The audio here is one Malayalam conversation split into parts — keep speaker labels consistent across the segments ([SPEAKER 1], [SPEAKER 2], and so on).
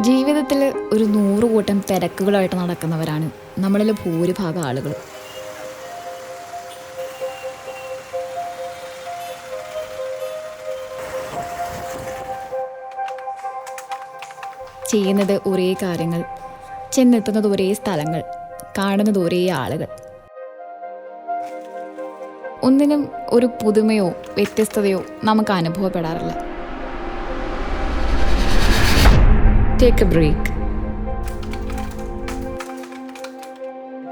[SPEAKER 1] ജീവിതത്തിൽ ഒരു നൂറ് കൂട്ടം തിരക്കുകളായിട്ട് നടക്കുന്നവരാണ് നമ്മളിൽ ഭൂരിഭാഗം ആളുകൾ. ചെയ്യുന്നത് ഒരേ കാര്യങ്ങൾ ചെന്നെത്തുന്നത് ഒരേ സ്ഥലങ്ങൾ കാണുന്നത് ഒരേ ആളുകൾ. ഒന്നിനും ഒരു പുതുമയോ വ്യത്യസ്തതയോ നമുക്ക് അനുഭവപ്പെടാറില്ല. Take a break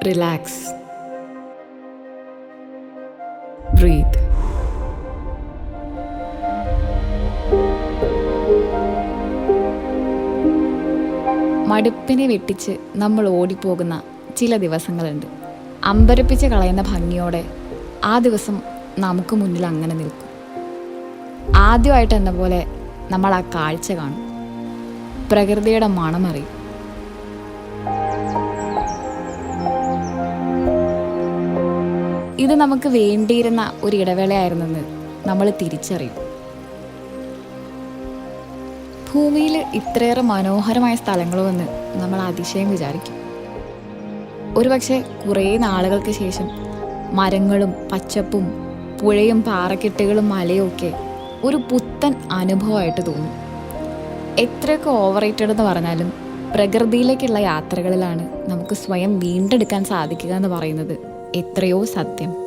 [SPEAKER 1] relax breathe മടുപ്പിനെ വെട്ടിച്ച് നമ്മൾ ഓടിപ്പോകുന്ന ചില ദിവസങ്ങളുണ്ട്. അമ്പരപ്പിച്ച് കളയുന്ന ഭംഗിയോടെ ആ ദിവസം നമുക്ക് മുന്നിൽ അങ്ങനെ നിൽക്കും. ആദ്യമായിട്ട് എന്ന പോലെ നമ്മൾ ആ കാഴ്ച കാണും. പ്രകൃതിയുടെ മണമറിയും ഇത് നമുക്ക് വേണ്ടിയിരുന്ന ഒരു ഇടവേളയായിരുന്നെന്ന് നമ്മൾ തിരിച്ചറിയും. ഭൂമിയിൽ ഇത്രയേറെ മനോഹരമായ സ്ഥലങ്ങളുമെന്ന് നമ്മൾ അതിശയം വിചാരിക്കും. ഒരുപക്ഷെ കുറേ നാളുകൾക്ക് ശേഷം മരങ്ങളും പച്ചപ്പും പുഴയും പാറക്കെട്ടുകളും മലയും ഒക്കെ ഒരു പുത്തൻ അനുഭവമായിട്ട് തോന്നും. എത്രയൊക്കെ ഓവർ റേറ്റഡ് എന്ന് പറഞ്ഞാലും പ്രകൃതിയിലേക്കുള്ള യാത്രകളിലാണ് നമുക്ക് സ്വയം വീണ്ടെടുക്കാൻ സാധിക്കുക എന്ന് പറയുന്നത് എത്രയോ സത്യം.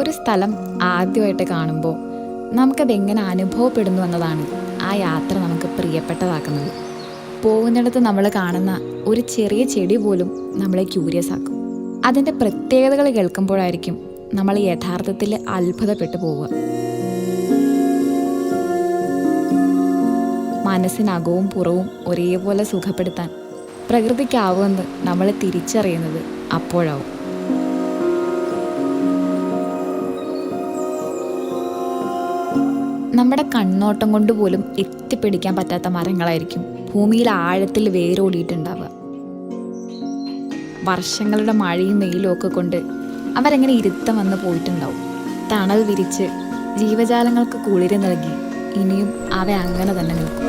[SPEAKER 1] ഒരു സ്ഥലം ആദ്യമായിട്ട് കാണുമ്പോൾ നമുക്കത് എങ്ങനെ അനുഭവപ്പെടുന്നു എന്നതാണ് ആ യാത്ര നമുക്ക് പ്രിയപ്പെട്ടതാക്കുന്നത്. പോകുന്നിടത്ത് നമ്മൾ കാണുന്ന ഒരു ചെറിയ ചെടി പോലും നമ്മളെ ക്യൂരിയസ് ആക്കും. അതിന്റെ പ്രത്യേകതകൾ കേൾക്കുമ്പോഴായിരിക്കും നമ്മൾ യഥാർത്ഥത്തിൽ അത്ഭുതപ്പെട്ടു പോവുക. മനസ്സിനകവും പുറവും ഒരേപോലെ സുഖപ്പെടുത്താൻ പ്രകൃതിക്കാവുമെന്ന് നമ്മൾ തിരിച്ചറിയുന്നത് അപ്പോഴാവും. നമ്മുടെ കണ്ണോട്ടം കൊണ്ട് പോലും എത്തിപ്പിടിക്കാൻ പറ്റാത്ത മരങ്ങളായിരിക്കും ഭൂമിയിൽ ആഴത്തിൽ വേരോടിയിട്ടുണ്ടാവുക. വർഷങ്ങളുടെ മഴയും വെയിലും ഒക്കെ കൊണ്ട് അവരെങ്ങനെ ഇരുത്തം വന്ന് പോയിട്ടുണ്ടാവും. തണൽ വിരിച്ച് ജീവജാലങ്ങൾക്ക് കുളിര് നൽകി ഇനിയും അവ അങ്ങനെ തന്നെ നിൽക്കും.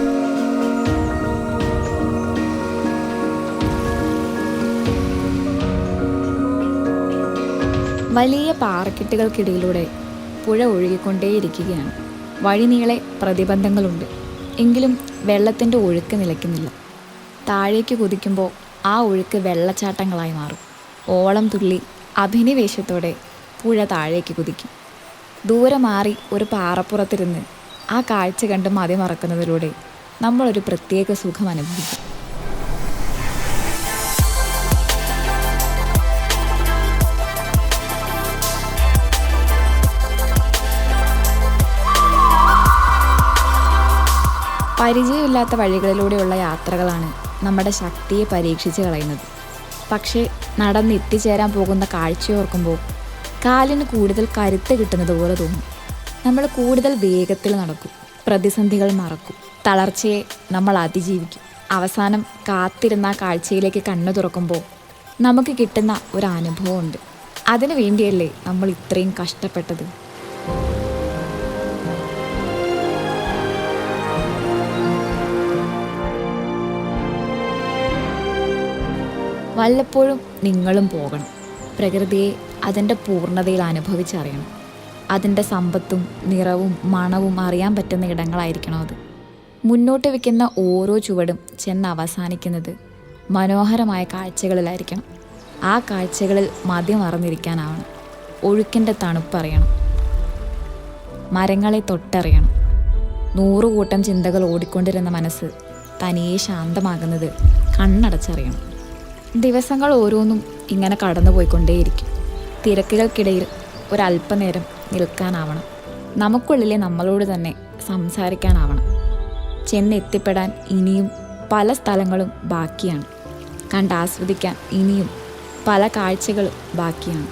[SPEAKER 1] വലിയ പാറക്കെട്ടുകൾക്കിടയിലൂടെ പുഴ ഒഴുകിക്കൊണ്ടേയിരിക്കുകയാണ്. വഴിനീളെ പ്രതിബന്ധങ്ങളുണ്ട്. എങ്കിലും വെള്ളത്തിന്റെ ഒഴുക്ക് നിലയ്ക്കുന്നില്ല. താഴേക്ക് കുതിക്കുമ്പോൾ ആ ഒഴുക്ക് വെള്ളച്ചാട്ടങ്ങളായി മാറും. ഓളം തുള്ളി അഭിനിവേശത്തോടെ പുഴ താഴേക്ക് കുതിക്കും. ദൂരെ മാറി ഒരു പാറപ്പുറത്തിരുന്ന് ആ കാഴ്ച കണ്ട് മതി മറക്കുന്നതിലൂടെ നമ്മളൊരു പ്രത്യേക സുഖം അനുഭവിക്കും. പരിചയമില്ലാത്ത വഴികളിലൂടെയുള്ള യാത്രകളാണ് നമ്മുടെ ശക്തിയെ പരീക്ഷിച്ച് കളയുന്നത്. പക്ഷേ നടന്ന് എത്തിച്ചേരാൻ പോകുന്ന കാഴ്ചയോർക്കുമ്പോൾ കാലിന് കൂടുതൽ കരുത്ത് കിട്ടുന്നത് പോലെ തോന്നും. നമ്മൾ കൂടുതൽ വേഗത്തിൽ നടക്കും. പ്രതിസന്ധികൾ മറക്കും. തളർച്ചയെ നമ്മൾ അതിജീവിക്കും. അവസാനം കാത്തിരുന്ന കാഴ്ചയിലേക്ക് കണ്ണു തുറക്കുമ്പോൾ നമുക്ക് കിട്ടുന്ന ഒരു അനുഭവമുണ്ട്. അതിനു വേണ്ടിയല്ലേ നമ്മൾ ഇത്രയും കഷ്ടപ്പെട്ടത്? വല്ലപ്പോഴും നിങ്ങളും പോകണം. പ്രകൃതിയെ അതിന്റെ പൂർണതയിൽ അനുഭവിച്ചറിയണം. അതിന്റെ സമ്പത്തും നിറവും മണവും അറിയാൻ പറ്റുന്ന ഇടങ്ങളായിരിക്കണം അത്. മുന്നോട്ട് വയ്ക്കുന്ന ഓരോ ചുവടും ചെന്ന് അവസാനിക്കുന്നത് മനോഹരമായ കാഴ്ചകളിലായിരിക്കണം. ആ കാഴ്ചകളിൽ മതിമറന്നിരിക്കാനാവണം ഒഴുക്കിന്റെ തണുപ്പറിയണം മരങ്ങളെ തൊട്ടറിയണം. നൂറുകൂട്ടം ചിന്തകൾ ഓടിക്കൊണ്ടിരുന്ന മനസ്സ് തനിയെ ശാന്തമാകുന്നത് കണ്ണടച്ചറിയണം. ദിവസങ്ങൾ ഓരോന്നും ഇങ്ങനെ കടന്നു പോയിക്കൊണ്ടേയിരിക്കും. തിരക്കുകൾക്കിടയിൽ ഒരല്പനേരം നിൽക്കാനാവണം. നമുക്കുള്ളിലെ നമ്മളോട് തന്നെ സംസാരിക്കാനാവണം. ചെന്നെത്തിപ്പെടാൻ ഇനിയും പല സ്ഥലങ്ങളും ബാക്കിയാണ്. കണ്ടാസ്വദിക്കാൻ ഇനിയും പല കാഴ്ചകളും ബാക്കിയാണ്.